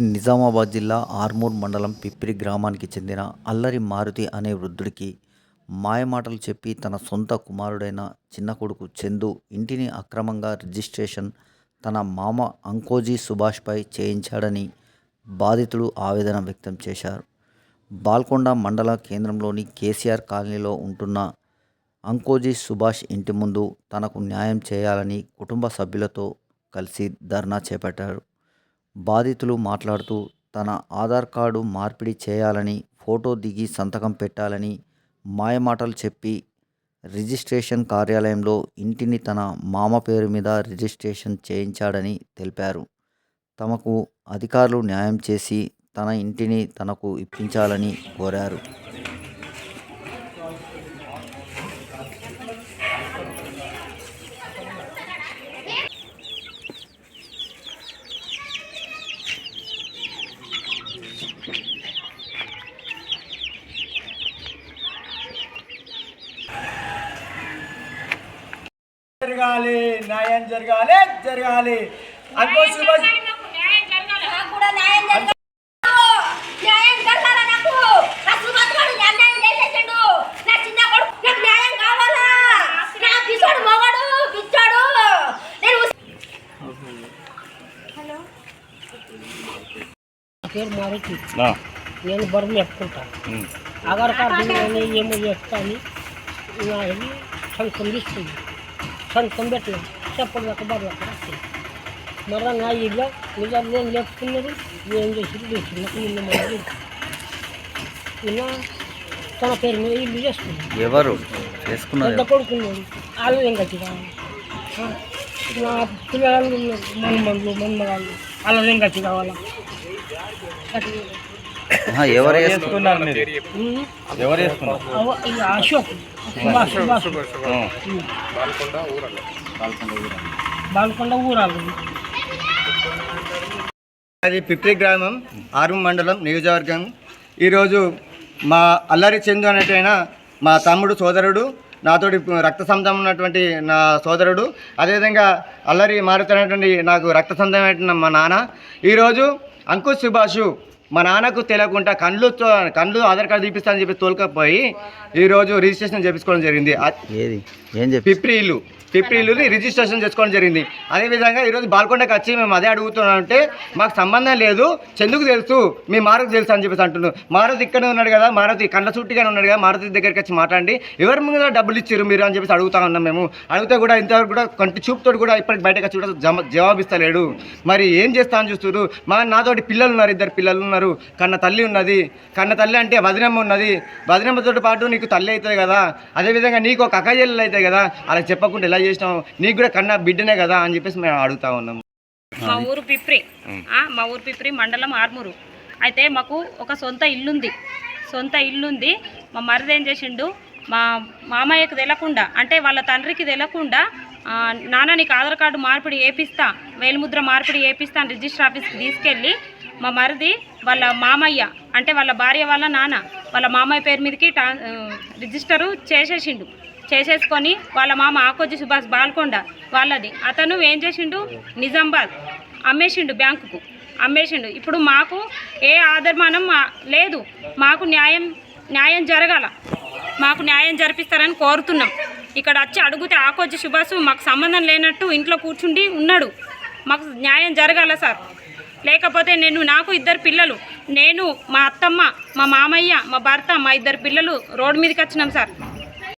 నిజామాబాద్ జిల్లా ఆర్మూర్ మండలం పిప్పిరి గ్రామానికి చెందిన అల్లరి మారుతి అనే వృద్ధుడికి మాయమాటలు చెప్పి తన సొంత కుమారుడైన చిన్న కొడుకు చందు ఇంటిని అక్రమంగా రిజిస్ట్రేషన్ తన మామ అంకోజీ సుభాష్పై చేయించాడని బాధితుడు ఆవేదన వ్యక్తం చేశారు. బాల్కొండ మండల కేంద్రంలోని కేసీఆర్ కాలనీలో ఉంటున్న అంకోజీ సుభాష్ ఇంటి ముందు తనకు న్యాయం చేయాలని కుటుంబ సభ్యులతో కలిసి ధర్నా చేపట్టారు. బాధితులు మాట్లాడుతూ తన ఆధార్ కార్డు మార్పిడి చేయాలని ఫోటో దిగి సంతకం పెట్టాలని మాయమాటలు చెప్పి రిజిస్ట్రేషన్ కార్యాలయంలో ఇంటిని తన మామ పేరు మీద రిజిస్ట్రేషన్ చేయించాడని తెలిపారు. తమకు అధికారులు న్యాయం చేసి తన ఇంటిని తనకు ఇప్పించాలని కోరారు జరగాలి న్యాయం జరగాలి జరగాలి అంకో సుభాష్ నాకు కూడా న్యాయం జరగాలి. న్యాయం జరగాలి నాకు. నా సుభాష్ గారు అన్యాయం చేసేసిండు. నా చిన్న కొడుకు నాకు న్యాయం కావాలా? నా పిచ్చోడు మొగడు, పిచ్చోడు. నేను ఉస్- నా పేరు మారుతి. నేను బరువు చెప్పుకుంటాను ఆధార్ కార్డు ఏమో చెప్తాను అది పెట్టలేదు. చెప్పడు ఒక బరువు అక్కడ వస్తుంది మరలా నా ఇల్లు నిజాలు నేను లేపుకున్నది ఏం చేసి ఇలా తన పేరు మీద ఇల్లు చేసుకున్నాను ఎవరు? చేసుకున్నారు పెద్ద కొడుకున్నాడు. వాళ్ళు ఏం కట్టి కావాలి నా పిల్లలు మన్మలు మన్మగాళ్ళు వాళ్ళ ఏం కట్టి కావాలా ఎవరు చేసుకున్నారు మీరు. ఎవరు ఇది అశోక్. బాల్కొండ ఊరాలు. అది పిప్రి గ్రామం ఆరు మండలం నియోజకవర్గం. ఈరోజు మా అల్లరి చందు అనేటైన మా తమ్ముడు సోదరుడు నాతోటి రక్త సంబంధం ఉన్నటువంటి నా సోదరుడు అదేవిధంగా అల్లరి మారుతున్నటువంటి నాకు రక్త సంబంధమైన మా నాన్న. ఈరోజు అంకుష్ సుభాషు మా నాన్నకు తెలియకుండా కళ్ళు కళ్ళు ఆధార్ కార్డు తీపిస్తానని చెప్పి తోలుకపోయి ఈరోజు రిజిస్ట్రేషన్ చేపించుకోవడం జరిగింది. ఏది? ఏం చెప్పి? పిప్రి ఇల్లు. ఇల్లుని రిజిస్ట్రేషన్ చేసుకోవడం జరిగింది. అదేవిధంగా ఈరోజు బాల్కొండకి వచ్చి మేము అదే అడుగుతున్నాం అంటే మాకు సంబంధం లేదు చెందుకు తెలుసు మీ మారుతి తెలుసు అని చెప్పేసి అంటున్నాను మారుతి ఇక్కడే ఉన్నాడు కదా మారుతి కండ్ల చుట్టిగానే ఉన్నాడు కదా మారుతి దగ్గరికి వచ్చి మాట్లాడి ఎవరి మీద డబ్బులు ఇచ్చారు మీరు అని చెప్పేసి అడుగుతా ఉన్నాం మేము. అడిగితే కూడా ఇంతవరకు కూడా కంటి చూపుతో కూడా ఇప్పటికి బయటకు వచ్చి కూడా జవాబిస్తలేడు. మరి ఏం చేస్తా అని చూస్తున్నారు? మా నాతోటి పిల్లలు ఉన్నారు ఇద్దరు పిల్లలు ఉన్నారు. కన్న తల్లి ఉన్నది. కన్న తల్లి అంటే వదినమ్మ ఉన్నది. వదినమ్మతో పాటు నీకు తల్లి అవుతుంది కదా. అదేవిధంగా నీకు ఒక అక్క చెల్లెలు అవుతాయి కదా అలా చెప్పకుండా ఎలా చేసినావు నీకు కూడా కన్నా బిడ్డనే కదా అని చెప్పేసి మేము అడుగుతా ఉన్నాము మా ఊరు పిప్రి. ఆ, మా ఊరు పిప్రి మండలం ఆర్మూరు. అయితే మాకు ఒక సొంత ఇల్లుంది. సొంత ఇల్లుంది. మా మరిది ఏం చేసిండు మా మామయ్యకు తెలకుండా అంటే వాళ్ళ తండ్రికి తెలకుండా నాన్న నీకు ఆధార్ కార్డు మార్పిడి వేపిస్తా వేలుముద్ర మార్పిడి వేపిస్తా అని రిజిస్టర్ ఆఫీస్కి తీసుకెళ్ళి మా మరిది వాళ్ళ మామయ్య అంటే వాళ్ళ భార్య వాళ్ళ నాన్న వాళ్ళ మామయ్య పేరు మీదకి రిజిస్టరు చేసేసిండు. చేసేసుకొని వాళ్ళ మామ ఆకోజి సుభాష్ బాల్కొండ వాళ్ళది. అతను ఏం చేసిండు? నిజామాబాద్ అమ్మేసిండు బ్యాంకుకు. అమ్మేసిండు. ఇప్పుడు మాకు ఏ ఆదర్మానం లేదు. మాకు న్యాయం న్యాయం జరగాల. మాకు న్యాయం జరిపిస్తారని కోరుతున్నాం. ఇక్కడ వచ్చి అడిగితే ఆకోజి సుభాష్ మాకు సంబంధం లేనట్టు ఇంట్లో కూర్చుండి ఉన్నాడు. మాకు న్యాయం జరగాల సార్. లేకపోతే నేను నాకు ఇద్దరు పిల్లలు. నేను మా అత్తమ్మ మా మామయ్య మా భర్త మా ఇద్దరు పిల్లలు రోడ్డు మీదకి వచ్చినాం సార్.